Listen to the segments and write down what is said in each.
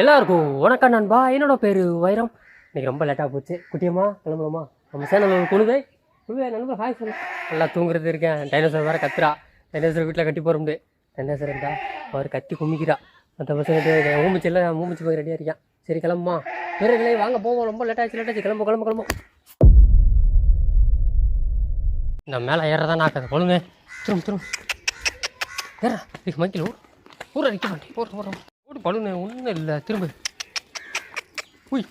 எல்லாருக்கும் வணக்கம் நண்பா. என்னோட பேர் வைரம். இன்னைக்கு ரொம்ப லேட்டாக போச்சு. குட்டியம்மா கிளம்பலாமா நம்ம சேனல் குழுவை குழுவை நண்பர் ஹாய் சொல்லு. நல்லா தூங்குறது இருக்கேன். டைனோசர் வேறு கத்துறா. டைனோசர் வீட்டில் கட்டி போகிறோம் டைனோசர் இருந்தா அவர் கத்தி குமிக்கிறா. மற்ற பசங்க மூமிச்சு இல்லை மூமிச்சு போய் ரெடியாக இருக்கான் சரி கிளம்புமா? வீரர்களே வாங்க போவோம். ரொம்ப லேட்டாச்சு லேட்டாச்சு கிளம்பு கிளம்ப கிளம்பும் இந்த மேலே ஏறதான் நாக்காது கொழுங்க திரும்ப திரும்ப. ஏறா இது மைக்கில் ஊர். ஊர் அடிக்க மாட்டேன். ஊர் ஊர் ஓடு பழுனு ஒன்றும் இல்லை. திரும்ப. உய்.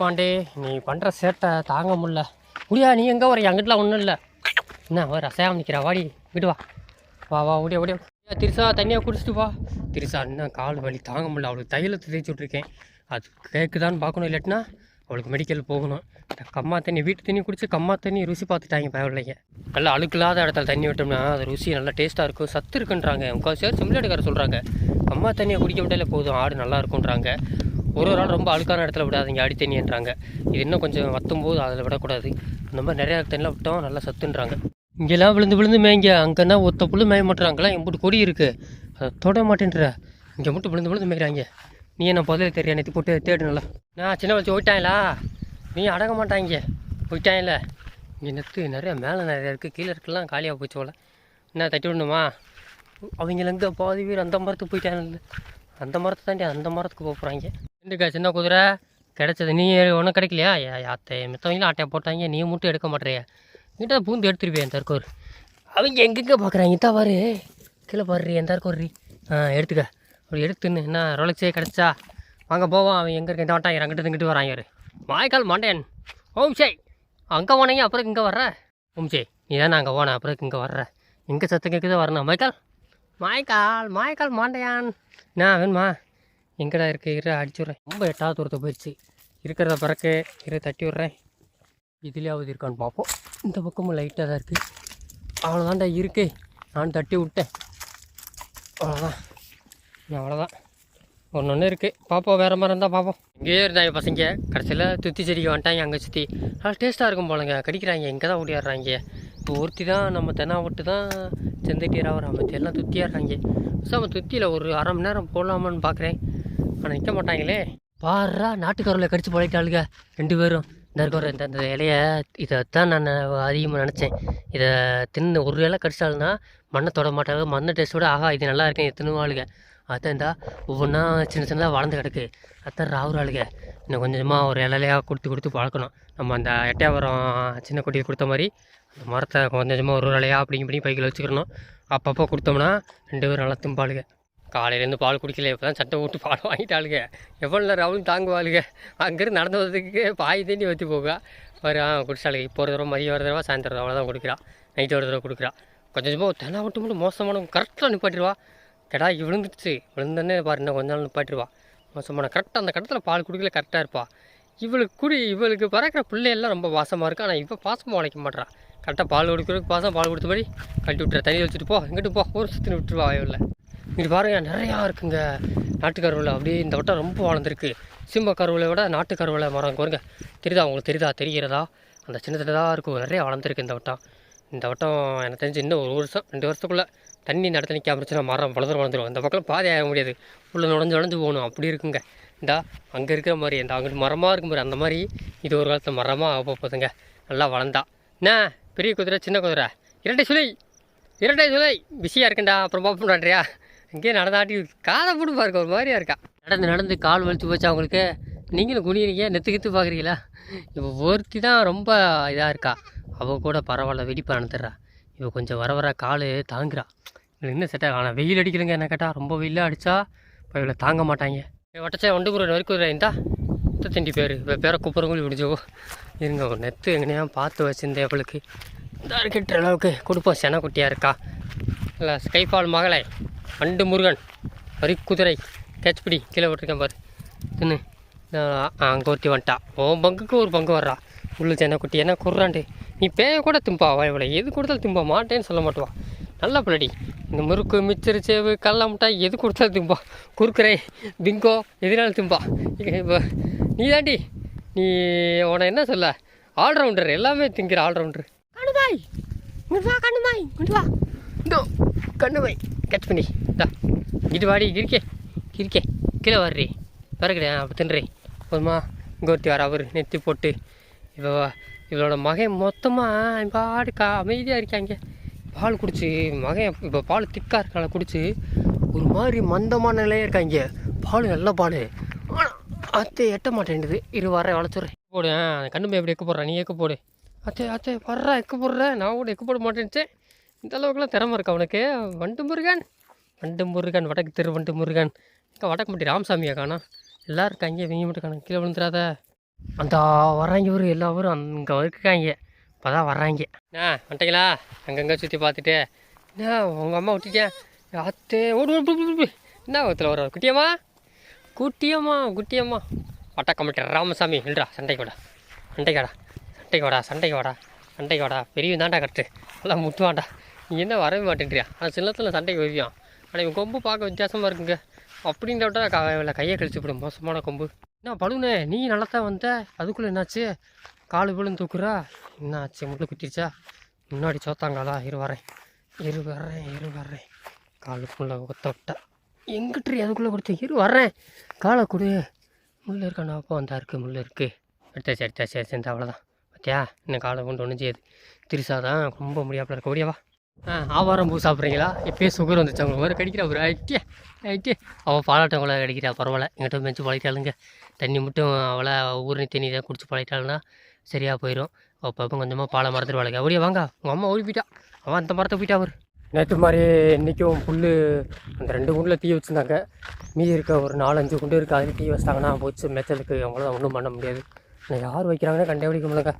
பாண்டே நீ பண்ணுற சேட்டை தாங்க முடில முடியா நீ எங்கே வர? எங்கிட்டலாம் ஒன்றும் இல்லை. என்ன ஒரு அசையாம நிற்கிறா வாடி விட்டு வா. வா வா ஓடியா ஓடியா திருசா தண்ணியாக குடிச்சிட்டு வா. திருசா இன்னும் கால் வலி தாங்க முடியல. அவளுக்கு தையலத்தை தேய்ச்சி விட்ருக்கேன் அது கேட்குதான்னு பார்க்கணும் இல்லாட்டினா அவளுக்கு மெடிக்கல் போகணும். கம்மா தண்ணி வீட்டு தண்ணி குடிச்சு கம்மா தண்ணி ருசி பார்த்துட்டாங்க பரவாயில்லைங்க நல்லா அழுக்கில்லாத இடத்துல தண்ணி விட்டோம்னா அது ருசி நல்லா டேஸ்ட்டாக இருக்கும். சத்து இருக்குன்றாங்க. முக்கால் சேர் சிம்லடுக்கார சொல்கிறாங்க கம்மா தண்ணியை குடிக்க விட்டாலே போதும் ஆடு நல்லா இருக்குன்றாங்க. ஒரு ஒரு ஆள் ரொம்ப அழுக்கான இடத்துல விடாதீங்க அடி தண்ணின்றாங்க. இது இன்னும் கொஞ்சம் வத்தும் போது அதில் விடக்கூடாது. இந்த மாதிரி நிறையா தண்ணியில் விட்டோம் நல்லா சத்துன்றாங்க. இங்கெல்லாம் விழுந்து விழுந்து மேய்ங்க. அங்கேன்னா ஒத்த புல்லு மேய மாட்டுறாங்களாம் எம்பிட்டு கொடி இருக்குது அதை தொட மாட்டேன்ற. இங்கே மட்டும் விழுந்து விழுந்து மேய்கிறாங்க. நீ என்ன பதில் தெரியா நேற்று போட்டு தேடு நான் சின்ன வச்சு போயிட்டாங்களா நீ அடங்க மாட்டாங்க. போயிட்டாங்கல்ல இங்கே நெத்து நிறைய மேலே நிறைய இருக்குது கீழே இருக்கலாம் காலியாக போச்சு போல. என்ன தட்டி விடணுமா? அவங்களேருந்து பாதி பேர் அந்த மரத்துக்கு போயிட்டாங்கல்ல அந்த மரத்தை தாண்டி அந்த மரத்துக்கு போக போகிறாங்க ரெண்டுக்கா சின்ன குதிரை. கிடச்சது நீ ஒன்றும் கிடைக்கலையா? ஏ- அத்தை மித்தவங்களும் ஆட்டையை போட்டாங்க. நீ மட்டும் எடுக்க மாட்டேறியா? கிட்ட பூந்து எடுத்துருப்பேன் தற்கொரு அவங்க எங்கெங்கே பார்க்குறாங்க தான் பாரு. கீழே பாரு என் தற்கொரு ஆ எடுத்துக்க. அப்படி எடுத்துன்னு என்ன ரோலக்ஸே கிடச்சா? வாங்க போவோம். அவன் எங்கே இருக்க இந்த வட்டாங்க அங்கிட்டு இங்கிட்டு வரான் இவரு. வாய்க்கால் மாண்டேன். ஓம் சே அங்கே போனீங்க அப்புறம் இங்கே வர்ற? ஓம் சே நீ தானே அங்கே போன அப்புறம் இங்கே வர்ற? எங்கே சத்தம் கேட்குது வரணும். மைக்கால் மாய்க்கால் மாய்க்கால் மாண்டையான். என்ன வேணுமா? எங்கடா இருக்க? இரு அடிச்சு விட்றேன். ரொம்ப எட்டாவது தூரத்தை போயிடுச்சு இருக்கிறத பிறக்கு இரு தட்டி விட்றேன். இதுலேயாவது இருக்கான்னு பார்ப்போம். இந்த பக்கமும் லைட்டாக தான் இருக்குது அவ்வளோதான்டா இருக்கு. நான் தட்டி விட்டேன். அவ்வளோதான் அவ்வளோதான் ஒன்று ஒன்று இருக்குது பார்ப்போம் வேறு மாதிரி இருந்தால் பார்ப்போம் இங்கேயே இருந்தாங்க பசங்க. கடைசியில் துத்தி செடிக்கு வந்துட்டாங்க அங்கே சுற்றி நல்லா டேஸ்ட்டாக இருக்கும் போலங்க. கடிக்கிறாங்க இங்கே தான் ஓடிடுறாங்க இப்போ ஒருத்தி தான் நம்ம தென்னா விட்டு தான் செந்தட்டீராக வர எல்லாம் துத்தியாடுறாங்க. அவன் துத்தியில் ஒரு அரை மணி நேரம் போடலாமான்னு பார்க்குறேன் ஆனால் நிற்க மாட்டாங்களே. பாரா நாட்டுக்காரில் கடிச்சு பழகிட்டாளுங்க. ரெண்டு பேரும். இந்த இருக்கிற இந்த இந்த இலையை இதை தான் நான் அதிகமாக நினச்சேன். இதை தின்னு ஒரு இலை கடிச்சாலுன்னா மண்ணை தொட மாட்டாங்க. மண்ணை டேஸ்ட்டோட ஆகா இது நல்லா இருக்கேன் இது தின்னுவாளுங்க. அதான் இந்தா ஒவ்வொன்றா சின்ன சின்னதாக வளர்ந்து கிடக்கு. அதான் ராவுறாளுங்க இன்னும் கொஞ்சமாக ஒரு இலையாக கொடுத்து கொடுத்து பழக்கணும். நம்ம அந்த எட்டையாவரம் சின்ன குட்டிக்கு கொடுத்த மாதிரி அந்த மரத்தை கொஞ்சம் கொஞ்சமாக ஒரு இலையாக அப்படிங்க பண்ணி பைக்கில் வச்சுக்கிறணும். அப்பப்போ கொடுத்தோம்னா ரெண்டு பேரும் நல்லா திம்பாளுங்க காலையிலேருந்து பால் குடிக்கல இப்போ தான் சட்டை போட்டு பால் வாங்கிட்டாளுங்க எவ்வளோ நேரம் அவளும் தாங்குவாளுங்க அங்கேருந்து நடந்து வர்றதுக்கு பாய் தண்ணி வச்சு போகா ஒரு குடிச்சாளுங்க இப்போ ஒரு தடவை மதியம் ஒரு தடவை சாயந்தரம் அவ்வளோதான் கொடுக்குறா. நைட்டு ஒரு தடவை கொடுக்குறா. கொஞ்சம் கொஞ்சமாக தென்னா மட்டும் மட்டும் மோசமான கரெக்டாக நிப்பாட்டிடுவா. கடாய்க்கு விழுந்துருச்சு. விழுந்தோடனே பாரு இன்னும் கொஞ்ச நாள் நிப்பாட்டிருவா. மோசமான கரெக்டாக அந்த கட்டத்தில் பால் குடிக்கல கரெக்டாக இருப்பா. இவளுக்கு குடி இவளுக்கு பறக்கிற பிள்ளையெல்லாம் ரொம்ப பாசமாக இருக்குது ஆனால் இப்போ பாசமாக உழைக்க மாட்றா. கரெக்டாக பால் குடிக்கிறதுக்கு பாசம் பால் கொடுத்தபடி கட்டி விட்டுற தண்ணி வச்சுட்டு போ. இங்கிட்டு போ. ஒரு சுற்றி விட்டுருவா இவளில் இங்கிட்டு பாருங்க நிறையா இருக்குங்க. நாட்டுக்கருவில் அப்படியே இந்த வட்டம் ரொம்ப வளர்ந்துருக்கு. சிம்ப கருவலை விட நாட்டு மரம் பாருங்க. தெரியுதா உங்களுக்கு? தெரியுதா? தெரிகிறதா? அந்த சின்னத்தில் தான் இருக்கும் நிறைய வளர்ந்துருக்கு இந்த வட்டம். இந்த வட்டம் எனக்கு தெரிஞ்சு இன்னும் ஒரு வருஷம் ரெண்டு வருஷத்துக்குள்ளே தண்ணி இந்த இருந்துச்சுன்னா மரம் வளர்ந்து வளர்ந்துரும். அந்த பக்கம் பாதை ஆக முடியாது. உள்ளே நுழைஞ்சு நுழைஞ்சு போகணும். அப்படி இருக்குங்க. இந்தா அங்கே இருக்கிற மாதிரி இந்த அங்கிட்டு மரமாக இருக்கும் மாதிரி அந்த மாதிரி இது ஒரு காலத்தில் மரமாக ஆக போகுதுங்க நல்லா வளர்ந்தா. என்ன? பெரிய குதிரை சின்ன குதிரை. இரண்டை சுலை இரண்டை சுலை பிஸியாக இருக்கேன்டா. அப்புறம் பார்ப்போம்டான்றியா இங்கேயே நடந்தாட்டி காதை போட்டு பாருங்க. ஒரு மாதிரியாக இருக்கா? நடந்து நடந்து கால் வலிச்சு போச்சு அவங்களுக்கு நீங்களும் குனிகிறீங்க நெத்து கித்து பார்க்குறீங்களா இப்போ ஒருத்தி தான் ரொம்ப இதாக இருக்கா. அவள் கூட பரவாயில்ல. வெடிப்பா அனுத்துறா இப்போ கொஞ்சம் வர வர கால் தாங்குறா. இவளுக்கு என்ன செட்டாக ஆனால் வெயில் அடிக்கலைங்க என்ன கேட்டால் ரொம்ப வெயிலாக அடித்தா இப்போ இவளை தாங்க மாட்டாங்க. வட்டச்சா ஒன்று குரு வரைக்கும் இந்தா. முத்தத்தண்டி பேர். இப்போ பேரை கூப்பிட்றவங்களும் விடிச்சோ இருங்க ஒரு நெத்து எங்கனையா பார்த்து வச்சுருந்தேன் அவளுக்கு இந்த இருக்கின்ற அளவுக்கு. கொடுப்போம் சென குட்டியாக இருக்கா? இல்லை ஸ்கைஃபால் மகளை. வண்டு முருகன். வரிக்குதிரை கேட்ச்பிடி கீழே விட்டுருக்கேன் பாரு. தின்னு. அங்கே ஒருத்தி வந்துட்டா. உன் பங்குக்கு ஒரு பங்கு வர்றா. உள்ளு சென்ன குட்டி என்ன குர்றாண்டு? நீ பேய கூட திம்பா இவளை எது கொடுத்தாலும் திம்பா மாட்டேன்னு சொல்ல மாட்டுவா. நல்ல பிள்ளடி. இந்த முறுக்கு மிச்சர் சேவு கடல மிட்டாய் எது கொடுத்தாலும் திம்பா. குறுக்குறே பிங்கோ எதுனாலும் திம்பா. இப்போ நீ தாண்டி நீ உன என்ன சொல்ல? ஆல்ரவுண்டர் எல்லாமே திங்கிற ஆல்ரவுண்டர் கண்ணுமாய். வா கண்ணுமாய். வா. இந்த கண்ணுமாய். வை பண்ணி. டா இது வாடி கிரிக்கே கிரிக்கே கீழே வர்றி. வரக்கிடே அப்போ தின்றே. போதுமா? இங்கே ஒருத்தி வர அவர். நெத்தி போட்டு. இப்போ இவளோட மகன் மொத்தமாக பாடு கா அமைதியாக இருக்காங்க. பால் குடிச்சு மகன் இப்போ பால் திக்காக இருக்கால குடிச்சு ஒரு மாதிரி மந்தமான நிலையே இருக்காங்க. பால் நல்ல பால். ஆனால் அத்தை எட்ட மாட்டேன்டுது இரு வர வளச்சுறேன் போடு கண்ணுமே அந்த கண்ணு எப்படி எக்க போடுறேன் நீ எக்க போடு. அத்தை அத்தை வர்றா எக்க போடுற. நான் கூட எக்க போட மாட்டேன்ச்சேன் இந்த அளவுக்குலாம் திறமை இருக்கா உனக்கு? வண்டு முருகன் வண்டு முருகன் வடக்கு தெரு வண்டு முருகன் இங்கே வடக்கு மட்டி ராமசாமியா காணா எல்லோரும் இருக்காங்க இவங்க மட்டும் காணும் கீழே விழுந்துடாத அந்த வர்றாங்க ஒரு எல்லாரும் அங்கே இருக்காங்க. இப்போ தான் வர்றாங்க. என்ன வந்துட்டீங்களா? அங்கங்கே சுற்றி பார்த்துட்டு. என்ன உங்கள் அம்மா விட்டுட்டேன் அத்தே ஓடு ஓடு, என்ன ஒருத்தர் வர குட்டியம்மா? குட்டியம்மா குட்டியம்மா. வட்டக்க மாட்டேன் ராமசாமி இல்லடா சண்டைக்கு வாடா. சண்டைக்கு வாடா. சண்டைக்கு வாடா சண்டைக்கு வாடா. சண்டைக்கு வாடா. பெரிய தாண்டா கட்டு எல்லாம் முட்டுவாண்டா நீ என்ன வரவே மாட்டேன்றியா? ஆனால் சின்னத்தில் சண்டைக்கு வருவியான் ஆனால் இவன் கொம்பு பார்க்க வித்தியாசமாக இருக்குங்க. அப்படின்னு விட்டா க கையை கழிச்சு விடும் மோசமான கொம்பு. என்ன பழுனே நீ நல்லா தான் வந்த? அதுக்குள்ளே என்னாச்சு? காலு விழுந்து தூக்குறா? என்னாச்சு? முள்ளு குத்திருச்சா? முன்னாடி சோத்தாங்காலா இரு வரேன். இரு வர்றேன் இரு வர்றேன் காலுக்குள்ளே கொத்த விட்டா. எங்கிட்டு அதுக்குள்ளே கொடுத்தேன் இரு வர்றேன் காலை கொடு. முள் இருக்காண்ணா அப்போ வந்தா இருக்குது முள் இருக்குது எடுத்தாச்சு எடுத்தாச்சு எடுத்து அவ்வளோதான் பார்த்தியா இன்னும் காலை கொண்டு ஒன்றும் செய்யுது. திருசாதான் ரொம்ப முடியாப்பில் இருக்க. முடியாவா ஆவாரம் பூ சாப்பிட்றீங்களா? எப்பயும் சுகர் வந்துச்சு அவங்க மாதிரி கடிக்கிறா ஒரு ஐட்டியா ஆயிட்டு அவள் பாலாட்டம் அவ்வளோ கிடைக்கிறா. பரவாயில்ல. எங்கிட்ட மெஞ்சு பழகிட்டாளுங்க. தண்ணி மட்டும் அவளை ஊரணி தண்ணி தான் குடிச்சு பழகிட்டாளுன்னா சரியாக போயிடும் அப்பப்போ கொஞ்சமாக பாலை வளர்க்க. அப்படியே வாங்க. உங்கள் அம்மா ஓடி போயிட்டா. அவன் அந்த மரத்தை போயிட்டா அவர். நேற்று மாதிரி இன்றைக்கும் புல் அந்த ரெண்டு குண்டில் தீ வச்சுருந்தாங்க. மீதி இருக்க ஒரு நாலஞ்சு குண்டு இருக்குது அதுக்கு தீ வச்சிட்டாங்கன்னா போச்சு. மேய்ச்சலுக்கு அவங்களாம் ஒன்றும் பண்ண முடியாது. யார் வைக்கிறாங்கன்னு கண்டுபிடிக்க முடியலங்க.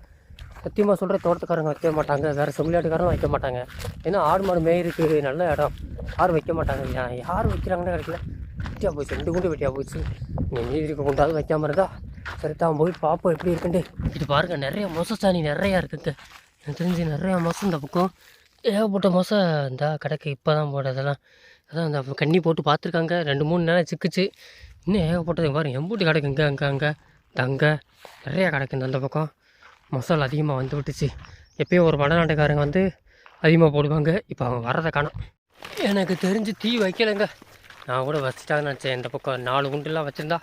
சத்தியமாக சொல்கிற தோட்டத்துக்காரங்க வைக்க மாட்டாங்க வேறு செவிலாட்டுக்காரங்க வைக்க மாட்டாங்க. ஏன்னா ஆடு மாடு மேயிருக்கு நல்ல இடம். யாரும் வைக்க மாட்டாங்க? யா- யார் வைக்கிறாங்கன்னு கிடைக்கல. வெட்டியாக போச்சு ரெண்டு குண்டு வெட்டியாக போச்சு. நீ மீதி இருக்க குண்டாவது வைக்காமல் இருந்தா சரி தான் போய் பார்ப்போம் எப்படி இருக்குன்ட்டு. இது பாருங்க நிறைய மொசசாணி நிறையா இருக்குங்க. எனக்கு தெரிஞ்சு நிறையா மொசம் இந்த பக்கம். ஏகப்பட்ட மொசம் இந்த கடைக்கு இப்போ தான் போட அதெல்லாம் அதான் அந்த கண்ணி போட்டு பார்த்துருக்காங்க. ரெண்டு மூணு நேரம் சிக்குச்சு. இன்னும் ஏகப்பட்டது பாருங்க எம்பூட்டு கிடக்குங்க அங்கே அங்கே தங்க நிறையா கிடக்கு அந்த பக்கம். மசாலா அதிகமாக வந்து விட்டுச்சு. எப்பயும் ஒரு வடநாட்டுக்காரங்க வந்து அதிகமாக போடுவாங்க. இப்போ அவங்க வரதை காணும். எனக்கு தெரிஞ்சு தீ வைக்கலைங்க. நான் கூட வச்சுட்டாங்கன்னு நினச்சேன். இந்த பக்கம் நாலு குண்டுலாம் வச்சுருந்தா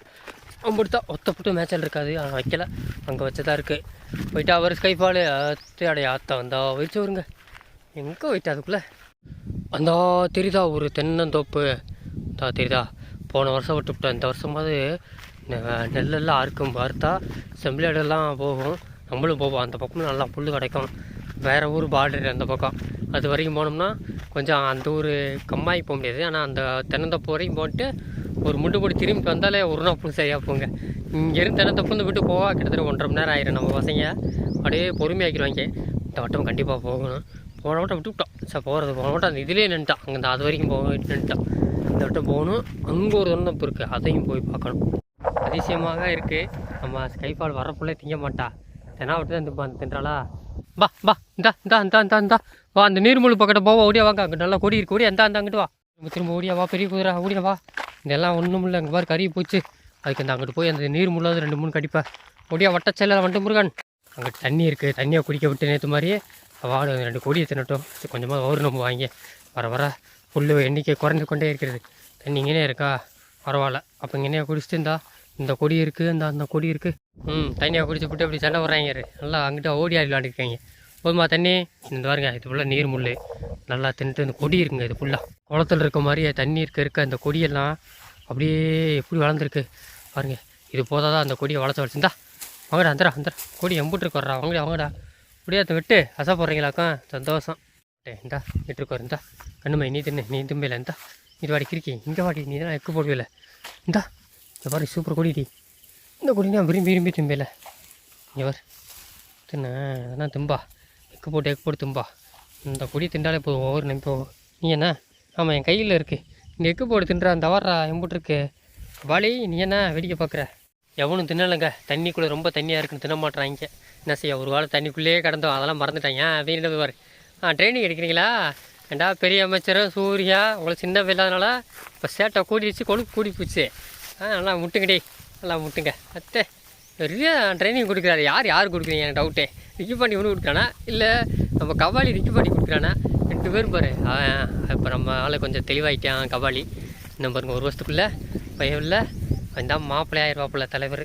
அம்பிடுத்தா ஒத்தப்பட்டு மேய்ச்சல் இருக்காது. ஆனால் வைக்கல. அங்கே வச்சதா இருக்குது போயிட்டு அவர் ஸ்கைஃபாலு அத்தை அடைய ஆத்தா வந்தா வச்சு வருங்க எங்கே போயிட்டு அதுக்குள்ளே? அந்த தெரியுதா ஒரு தென்னந்தோப்பு? தா தெரியுதா? போன வருஷம் விட்டுவிட்டோம் இந்த வருஷமாவது நெல்லெல்லாம் அறுக்கும். பார்த்தா செம்பிளாடெல்லாம் போகும். நம்மளும் போவோம். அந்த பக்கம் நல்லா புல் கிடைக்கும். வேறு ஊர் பார்டர் அந்த பக்கம். அது வரைக்கும் போனோம்னா கொஞ்சம் அந்த ஊர் கம்மாயி போக முடியாது. ஆனால் அந்த தென்னந்தப்பு வரைக்கும் போட்டு ஒரு முட்டு போட்டு திரும்பி வந்தாலே ஒரு நாள் புல் சரியாக போங்க. இங்கேருந்து தென்னந்தோப்பு வந்து விட்டு போவா. கிட்டத்தட்ட ஒன்றரை மணி நேரம் ஆயிரும். நம்ம பசங்க அப்படியே பொறுமையாக்கிடுவாங்க. இந்த வட்டம் கண்டிப்பாக போகணும். போன வட்டம் விட்டுவிட்டோம் சார் போகிறது போன வட்டம். அந்த இதுலேயே நின்ட்டான் அங்கே அது வரைக்கும் போக நின்ட்டான் இந்த வட்டம் போகணும். அங்கே ஒரு தென்னந்தோப்பு இருக்குது அதையும் போய் பார்க்கணும். அதிசயமாக இருக்குது நம்ம ஸ்கைஃபால் வரப்புள்ளே திங்க மாட்டா. தெனா விட்டு தான் இந்த தின்றாளா? பா பா இந்தா இந்தா இந்தா இந்தா இந்தா. வா அந்த நீர்மூழ்கு பக்கத்தை போவா ஓடியா வாங்க. அங்கே நல்லா கொடி இருக்கு. ஓடியா இந்தா இந்தா அங்கிட்டு வா. திரும்ப திரும்ப ஓடியா வா பெரிய குதிரை. ஓடியா வா. இதெல்லாம் ஒன்றும் இல்லை. அங்கே பாரு கறி போச்சு. அதுக்கு அந்த அங்கிட்டு போய் அந்த நீர் முள்ளாவது ரெண்டு மூணு கடிப்பா. ஓடியா வட்டச்செல்ல வந்துட்டு முருகன். அங்கே தண்ணி இருக்குது தண்ணியை குடிக்க விட்டு நேற்று மாதிரியே வாடு ரெண்டு கொடியை தின்னட்டும். கொஞ்சமாக ஒரு நம்ம வாங்கி. வர வர புல் எண்ணிக்கை குறைஞ்சு கொண்டே இருக்கிறது. தண்ணி இங்கேனே இருக்கா? பரவாயில்ல. அப்போ இங்கேனே குடிச்சிட்டு இருந்தா இந்த கொடி இருக்குது அந்த அந்த கொடி இருக்குது ம் தண்ணியை குடிச்சு விட்டு அப்படி சண்டை வர்றாங்க நல்லா அங்கிட்ட ஓடி ஆடி விளாண்டுருக்காங்க போதுமா தண்ணி? இந்த பாருங்க இது ஃபுல்லாக நீர் முள் நல்லா தின்னுட்டு இந்த கொடி இருக்குங்க இது ஃபுல்லாக குளத்துல இருக்க மாதிரி தண்ணி இருக்க இருக்க அந்த கொடியெல்லாம் அப்படியே எப்படி வளர்ந்துருக்கு. பாருங்க இது போதாதான் அந்த கொடியை வளர்த்து வச்சுருந்தா வாங்கடா அந்தரா அந்தரா கொடி எம்பிட்டுருக்கு வர்றா. வாங்கடா வாங்கடா. அப்படியே அதை விட்டு அசை போடுறீங்களாக்கா? சந்தோஷம். இந்தா விட்டுருக்கோரு இந்தா. கண்ணுமை நீ தின்னு நீ தும்பில இந்தா. இது வாடி கிறுக்கி. இங்கே வாடி நீ தான் எக்கு போடுவில்ல இந்தா இந்த பாரு சூப்பர் கொடிடி. இந்த கொடி நான் விரும்பி விரும்பி தும்பில. இங்கே வர் தின்ன அதெல்லாம் தும்பா. எக்கு போட்டு எக்கு போட்டு தும்பா. இந்த கொடி திண்டாலே போதும் ஒவ்வொரு நம்பி நீ என்ன? ஆமாம் என் கையில் இருக்குது நீ எக்கு போட்டு தின்றா அந்த வர்றா எம்புட்ருக்கு வாளி நீ என்ன வேடிக்கை பார்க்குற எவனும் தின்னலைங்க. தண்ணிக்குள்ளே ரொம்ப தண்ணியாக இருக்குன்னு தின்ன இங்கே என்ன செய்ய ஒரு வாரம் தண்ணிக்குள்ளேயே கடந்தோம். அதெல்லாம் மறந்துட்டாங்க. அப்படின்னு பாரு. ஆ ட்ரைனிங் எடுக்கிறீங்களா? ஏண்டா பெரிய அமைச்சர் சூர்யா உங்களுக்கு சின்ன இல்லாதனால இப்போ சேட்டை கூடிடுச்சு கொழுப்பு கூடி போச்சு. ஆ நல்லா முட்டுங்கடி நல்லா முட்டுங்க. அத்தை நிறைய ட்ரைனிங் கொடுக்குறாரு. யார் யார் கொடுக்குறீங்க? எனக்கு டவுட்டே ரிக்கி பாண்டி ஒன்று கொடுக்குறானா? இல்லை நம்ம கபாலி ரிக்கி பாண்டி கொடுக்குறானா? ரெண்டு பேரும் பாரு. அவன் இப்போ நம்ம ஆளை கொஞ்சம் தெளிவாகிட்டான் கபாலி. இன்னும் பாருங்க ஒரு வருஷத்துக்குள்ளே பையன் இல்லை. வந்தால் மாப்பிள்ளை ஆயிடுவாப்புல தலைவர்.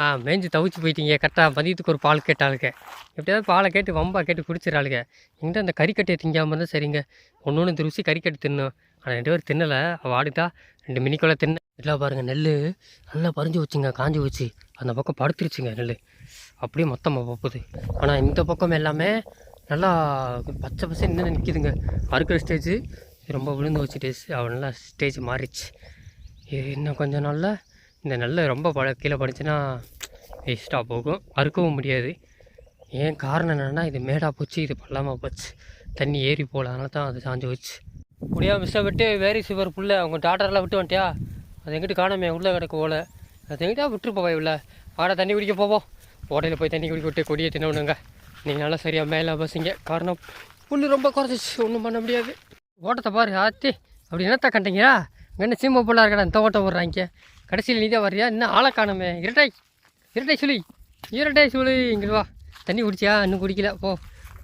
ஆ மேய்ஞ்சு தவிச்சு போயிட்டீங்க. கரெக்டாக மதியத்துக்கு ஒரு பால் கேட்டாளுங்க. எப்படியாவது பாலை கேட்டு வம்பா கேட்டு குடிச்சிடறாளுங்க. எங்கிட்ட அந்த கறிக்கட்டையை திங்காமல் இருந்தால் சரிங்க. ஒன்று ஒன்று இந்த ருசி கறிக்கட்டை தின்னும். ஆனால் ரெண்டு பேரும் தின்னலை. அவள் ஆடுதா ரெண்டு மினிக்குள்ளே தின்ன எல்லாம் பாருங்கள் நெல் நல்லா பறிஞ்சு வச்சுங்க காஞ்சி வச்சு. அந்த பக்கம் படுத்துருச்சுங்க நெல் அப்படியே மொத்தமாக போகுது. ஆனால் இந்த பக்கம் எல்லாமே நல்லா பச்சை பச்சை இன்னும் நிற்கிதுங்க அறுக்கிற ஸ்டேஜ் ரொம்ப விழுந்து வச்சு அவள் நல்லா ஸ்டேஜ் மாறிச்சு இது இன்னும் கொஞ்ச நாளில் இந்த நெல் ரொம்ப பழ கீழே படிச்சுன்னா வேஸ்ட்டாக போகும். அறுக்கவும் முடியாது. ஏன் காரணம் என்னென்னா இது மேடாக போச்சு இது பள்ளமாக போச்சு. தண்ணி ஏறி போகல அதனால தான் அது சாஞ்சு வச்சு முடியா மிஸ்ஸை விட்டு வேரி சிவர் புள்ள அவங்க டாக்டர்லாம் விட்டு வந்துட்டியா? அது எங்கிட்ட காணாமே? உள்ளே கிடக்கு ஓலை. அது எங்கிட்டா விட்டுரு போவா இவ்வளோ ஆட தண்ணி குடிக்க போவோம். ஓடையில் போய் தண்ணி குடிக்க விட்டு கொடியை தின்னணுங்க. நீங்கள் நல்லா சரியாக மேலே பஸ்ஸிங்க காரணம் புல் ரொம்ப குறைஞ்சிச்சு ஒன்றும் பண்ண முடியாது. ஓட்டத்தை பாரு ஆத்தி. அப்படி என்னத்த கண்டீங்களா? என்ன சீம புல்லாக இருக்கடா இந்த ஓட்டம் விட்றாங்க கடைசியில் நீ தான் வர்றியா? இன்னும் ஆளை காணாமே. இரட்டை இரட்டை சுழி. இரட்டை சுழி இங்கே வா. தண்ணி குடிச்சியா? இன்னும் குடிக்கல. போ.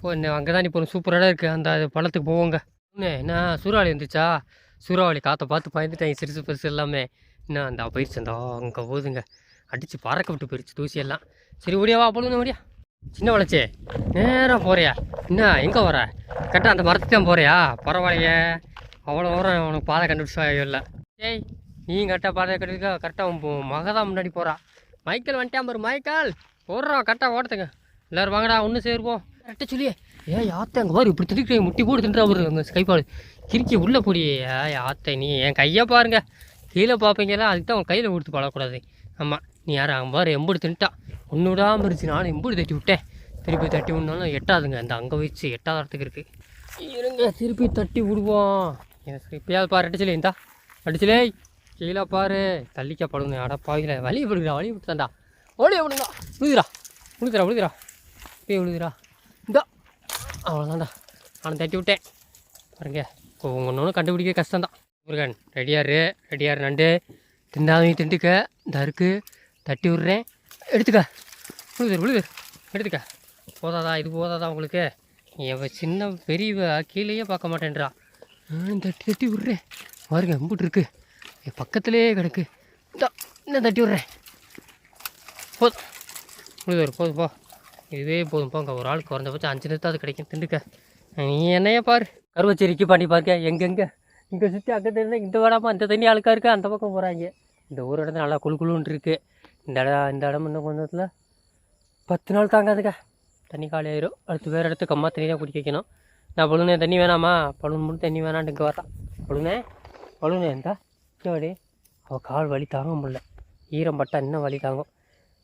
போ அங்கே தான் இப்போ சூப்பராக இருக்குது அந்த பழத்துக்கு போவோங்க. என்ன என்ன? சூறாவளி வந்துச்சா? சூறாவளி காற்றை பார்த்து பயந்துட்டாங்க சிறுசு பெருசு எல்லாமே. இன்னும் அந்த போயிடுச்சு அந்த அங்கே போகுதுங்க. அடித்து பறக்க விட்டு போயிடுச்சு தூசியெல்லாம் சரி ஓடியாவா போடுங்க ஓடியா. சின்ன வளச்சே நேராக போறியா? என்ன எங்கே வர கரெக்டாக அந்த மரத்துக்கு தான் போறியா? பரவாயில்லையே. அவ்வளோ தூரம் உனக்கு பாதை கண்டுபிடிச்சா இல்லை. ஏய் நீ கரெக்டாக பாதை கண்டுபிடிக்கா கரெக்டாக மக தான் முன்னாடி போகிறா மைக்கேல் வந்துட்டான் பாரு மைக்கேல். போடுறான் கரெக்டாக ஓடத்துங்க எல்லோரும் வாங்கடா ஒன்று சேருவோம். கரெக்டாக சொல்லியே. ஏன் யாத்தை அங்கே பாரு இப்படி திடுக்க முட்டி போட்டு தின்றா பாரு அங்கே கைப்பாடு கிறுக்கி உள்ளே போடியே ஏய் நீ என் கையை பாருங்க. கீழே பார்ப்பீங்களா? அதுக்கு தான் உன் கையில் கொடுத்து பழக்கூடாது. ஆமாம் நீ யாரும் அவன் பாரு எம்புடு தின்ட்டான் ஒன்று விடாமல் இருந்துச்சு நானும் எம்புடு தட்டி விட்டேன். திருப்பி தட்டி விடனாலும் எட்டாதுங்க. அந்த அங்கே வச்சு எட்டாதரத்துக்கு இருக்குது இருங்க திருப்பி தட்டி விடுவோம். எனக்கு இப்பயாவது பாரு அடிச்சலே இந்தா. அடிச்சலே கீழே பாரு. தள்ளிக்க படுங்க. அட பாவில வழி விடுகிறா வலி விட்டுதான்டா ஓடி விடுங்க விழுதுரா விழுதுரா விழுதுரா போய் விழுதுரா இந்தா. அவ்வளோதான்டா நான் தட்டி விட்டேன். பாருங்க. ஒன்று ஒன்று கண்டுபிடிக்க கஷ்டம்தான். முருகன் ரெடியாரு ரெடியாரு நண்டு திண்டாதையும் திண்டுக்க இந்த தட்டி விட்றேன். எடுத்துக்க. விழுது உழுது எடுத்துக்க. போதாதா இது போதாதா உங்களுக்கு? என் சின்ன பெரியவ கீழேயே பார்க்க மாட்டேன்றா. நானும் தட்டி தட்டி விட்றேன். பாருங்க எம்பிட்டு இருக்கு. என் பக்கத்துலேயே கிடக்கு. இன்னும் தட்டி விட்றேன். போதும். உழுது போதும் போ. இதுவே போதும் போங்க. ஒரு ஆளுக்கு குறைஞ்சபட்சம் அஞ்சு நிறுத்தாவது கிடைக்கும். திண்டுக்க. நீ என்னையே பாரு. கருவச்சேரிக்கு பண்ணி பாருங்க. எங்கெங்கே? இங்கே சுற்றி அங்கே தெரிஞ்சா இந்த வேடாமல் இந்த தண்ணி அழுக்கா இருக்கு அந்த பக்கம் போகிறாங்க இந்த ஒரு இடத்துல நல்லா குளு குளுன்னு இருக்குது இந்த இடம் இந்த இடம் இன்னும் கொஞ்சத்தில் பத்து நாள் தாங்காதுங்க. தண்ணி காலி ஆயிரும் அடுத்து வேறு இடத்துக்கு அம்மா தண்ணி தான் குடிக்க வைக்கணும். நான் பழுனே தண்ணி வேணாமா? பழுன் மட்டும் தண்ணி வேணான்னு இங்கே வரான் பழுனே பழுனே இருந்தா சரி அவள் கால் வலி தாங்க முடில ஈரம் பட்டா இன்னும் வலி தாங்கும்.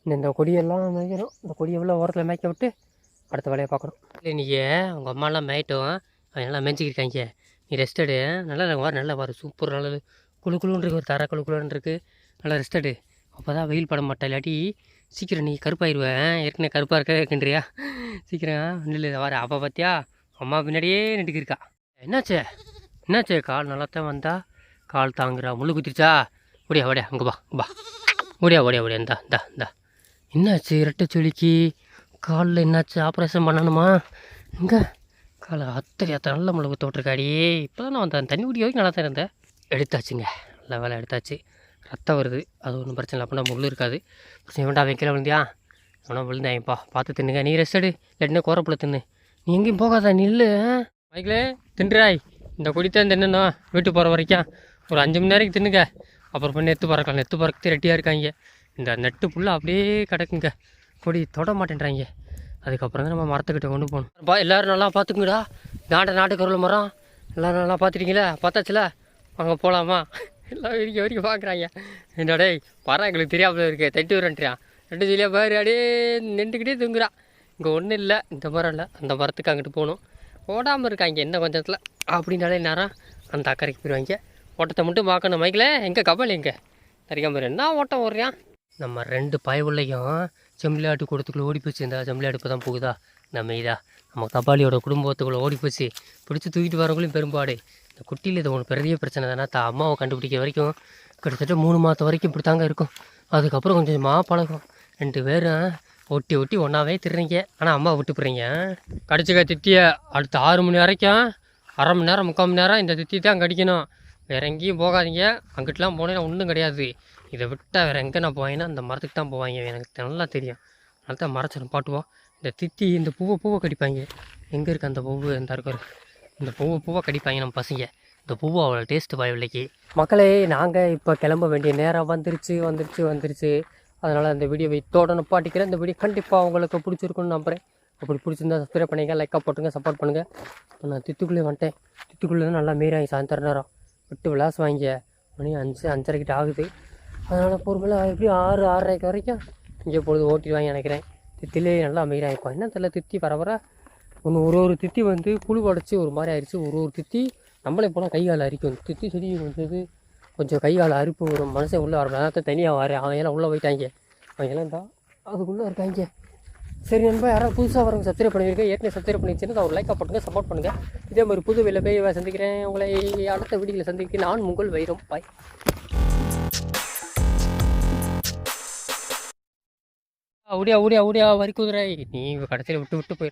இந்த இந்த கொடியெல்லாம் மேய்க்கணும். இந்த கொடியை உள்ள ஓரத்தில் மேய்க்க விட்டு அடுத்த வேலையை பார்க்கணும். இல்லை நீங்கள் உங்கள் அம்மாலாம் மேய்ட்டோம். அவன் நல்லா மேய்ச்சிக்கிருக்காங்க நீ ரெஸ்ட் எடு. நல்லா வார் நல்லா வார். சூப்பர் நல்லது. குளு குளுன்னு ஒரு தர குழு குளுன்னு இருக்குது நல்லா ரெஸ்ட் எடு. அப்போ தான் வெயில் பட மாட்டா இல்லாட்டி சீக்கிரம் நீ கருப்பாயிருவேன் ஏற்கனவே கருப்பாக இருக்க இருக்கின்றியா சீக்கிரம் நில்லு வர. அப்போ பார்த்தியா அம்மா பின்னாடியே நெட்டுக்கிருக்கா என்னாச்சே? என்னாச்சே? கால் நல்லா தான் வந்தா. கால் தாங்குறா. முள்ளு குத்திருச்சா? ஓடியா ஓடியா அங்கே பா பா ஓடியா ஓடியா ஓடியா. இந்தா இந்தா இந்தா. என்னாச்சு? இரட்டை சொலிக்கு காலில் என்னாச்சு? ஆப்ரேஷன் பண்ணணுமா? இங்கே காலை அத்தனை அத்தனை நல்ல முளை தோட்டிருக்காடியே இப்போ தான் நான் வந்தேன். தண்ணி குடிக்க வரைக்கும் நல்லா தான் இருந்தேன். எடுத்தாச்சுங்க. நல்ல வேலை எடுத்தாச்சு. ரத்தம் வருது. அது ஒன்றும் பிரச்சனை இல்லை. அப்படின்னா முள் இருக்காது. பிரச்சனை வேண்டாம். அவன் கீழே விழுந்தியா? அவனா விழுந்தாயப்பா பார்த்து தின்னுங்க. நீ ரெஸ்ட் எடு. இல்லாட்டினா கோரப்புல தின்னு. நீ எங்கேயும் போகாத. நில்லு. மைக்கிளே தின்றாய். இந்த குடித்தான் தின்னுண்ணா வீட்டுக்கு போகிற வரைக்கும். ஒரு அஞ்சு மணி நேரம் தின்னுங்க. அப்புறம் பண்ணி நெத்து பறக்கலாம். நெத்து பறக்கத்து ரெட்டியாக இருக்காங்க. இந்த நெட்டு ஃபுல்லாக அப்படியே கிடக்குங்க. கொடி தொட மாட்டேன்றாங்க. அதுக்கப்புறம் தான் நம்ம மரத்துக்கிட்ட கொண்டு போகணும். பா எல்லோரும் நல்லா பார்த்துக்குங்கடா. நாட்டை நாட்டுக்கருள் மரம். எல்லோரும் நல்லா பார்த்துட்டீங்களா பார்த்தாச்சுல? அங்கே போகலாமா எல்லாம் வரைக்கும் வரைக்கும் பார்க்குறாங்க. என்னடே மரம் எங்களுக்கு தெரியாமல் இருக்கு. தட்டி விரண்டுறான் ரெண்டு சொல்லியா பாரு அப்படியே நின்றுக்கிட்டே தூங்குறா. இங்கே ஒன்றும் இல்லை. இந்த மரம் இல்லை. அந்த மரத்துக்கு அங்கிட்டு போகணும். ஓடாமல் இருக்காங்க என்ன கொஞ்சத்தில் அப்படின்னாலே நேரம் அந்த அக்கறைக்கு போயிடுவாங்க. ஓட்டத்தை மட்டும் பார்க்கணும் மைக்கில் எங்கே கபல் எங்கே? தெரியாமல் என்ன ஓட்டம் ஓடுறியா நம்ம ரெண்டு பயவுள்ளையும் செம்பிளாட்டு கூடத்துக்குள்ளே ஓடி போச்சு. இந்த செம்பிளாட்டு இப்போ தான் போகுதா? நம்ம இதா நம்ம கபாலியோட குடும்பத்துக்குள்ளே ஓடி போச்சு. பிடிச்சி தூக்கிட்டு வரவங்களையும் பெரும்பாடு. இந்த குட்டியில் இது ஒன்று பெரிய பிரச்சனை தானே. தான் அம்மாவை கண்டுபிடிக்க வரைக்கும் கிட்டத்தட்ட மூணு மாதம் வரைக்கும் இப்படி தாங்க இருக்கும். அதுக்கப்புறம் கொஞ்சம் கொஞ்சமாக பழகும். ரெண்டு பேரும் ஒட்டி ஒட்டி ஒன்றாவே திடுறீங்க ஆனால் அம்மா விட்டு போகிறீங்க கடிச்சிக்க திட்டிய அடுத்த ஆறு மணி வரைக்கும் அரை மணி நேரம் முக்கால் மணி நேரம் இந்த திட்டி தான் கடிக்கணும். வேற எங்கேயும் போகாதீங்க. அங்கிட்டலாம் போனேன்னா ஒன்றும் கிடையாது. இதை விட்டால் வேறு எங்கே நான் போவேன்னா அந்த மரத்துக்கு தான் போவாங்க. எனக்கு நல்லா தெரியும். அதனால தான் மறைச்சிடும் பாட்டுவோம் இந்த தித்தி இந்த பூவை பூவை கடிப்பாங்க. எங்கே இருக்குது அந்த பூவு? இந்த இருக்கிற இந்த பூவை பூவை கடிப்பாங்க நம்ம பசங்க. இந்த பூவை அவ்வளோ டேஸ்ட்டு வாய்வில்லைக்கு மக்களே நாங்கள் இப்போ கிளம்ப வேண்டிய நேரம் வந்துருச்சு வந்துருச்சு வந்துருச்சு. அதனால் அந்த வீடியோவை இதோட நிப்பாட்டிக்கிறேன் இந்த வீடியோ கண்டிப்பாக உங்களுக்கு பிடிச்சிருக்குன்னு நம்புகிறேன் அப்படி பிடிச்சிருந்தா சப்ஸ்கிரைப் பண்ணிங்க லைக்காக போட்டுங்க சப்போர்ட் பண்ணுங்கள் இப்போ நான் தித்துக்குள்ளே வந்துட்டேன். தித்துக்குள்ளே நல்லா மீறாங்க சாயந்தரம் நேரம். விட்டு விளாஸ் வாங்கிய மணி அஞ்சு அஞ்சரைக்கிட்ட ஆகுது. அதனால் பொறுமையில் எப்படியும் ஆறு ஆறரைக்கு வரைக்கும் இங்கே பொழுது ஓட்டிடுவாங்க நினைக்கிறேன். தித்திலே நல்லா மீறாங்க என்ன தெரியல தித்தி வர வர ஒன்று ஒரு ஒரு தித்தி வந்து புழு உடச்சி ஒரு மாதிரி ஆயிடுச்சு. ஒரு ஒரு தித்தி நம்மளே போனால் கை கால் அரிக்கும். தித்தி செடி வந்தது கொஞ்சம் கை கால் அரிப்பு வரும். மனசே உள்ளே வர நேரத்தை தனியாக வர அவங்க எல்லாம் உள்ளே போயிட்டாங்க. அவங்க எல்லாம் தான் அதுக்குள்ளே இருக்காங்க. சரி நண்பா யாராவது புதுசாக வரவங்க சப்ஸ்கிரைப் பண்ணியிருக்கேன் ஏற்கனவே சப்ஸ்கிரைப் பண்ணி அவர் ஒரு லைக்காக போட்டுங்க சப்போர்ட் பண்ணுங்கள் இதே மாதிரி புது வெளியில் போய் சந்திக்கிறேன். உங்களை அடுத்த வீடியோவில் சந்திக்கிறேன். நான் உங்கள் வைரம். பாய் ஓடியா ஓடியா ஓடியா வரி குதிரை. நீ கடைசியில் விட்டு விட்டு போயிரு.